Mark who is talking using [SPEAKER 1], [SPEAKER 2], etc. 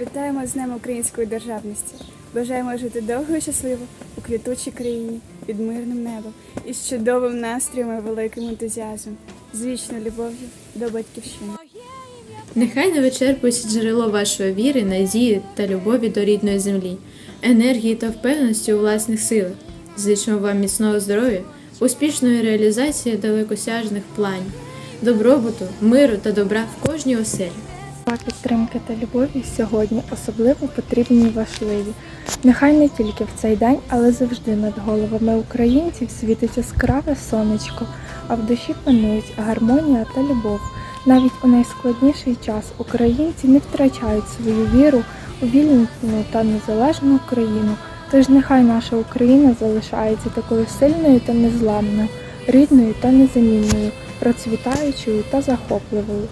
[SPEAKER 1] Вітаємо з Днем української державності. Бажаємо жити довго і щасливо у квітучій країні під мирним небом і з чудовим настроєм і великим ентузіазмом, з вічною любов'ю до батьківщини.
[SPEAKER 2] Нехай не вичерпується джерело вашої віри, надії та любові до рідної землі, енергії та впевненості у власних силах. Зичимо вам міцного здоров'я, успішної реалізації далекосяжних планів, добробуту, миру та добра в кожній оселі.
[SPEAKER 3] Слова підтримки та любові сьогодні особливо потрібні і важливі. Нехай не тільки в цей день, але завжди над головами українців світить яскраве сонечко, а в душі панують гармонія та любов. Навіть у найскладніший час українці не втрачають свою віру у вільну та незалежну Україну. Тож нехай наша Україна залишається такою сильною та незламною, рідною та незамінною, процвітаючою та захопливою.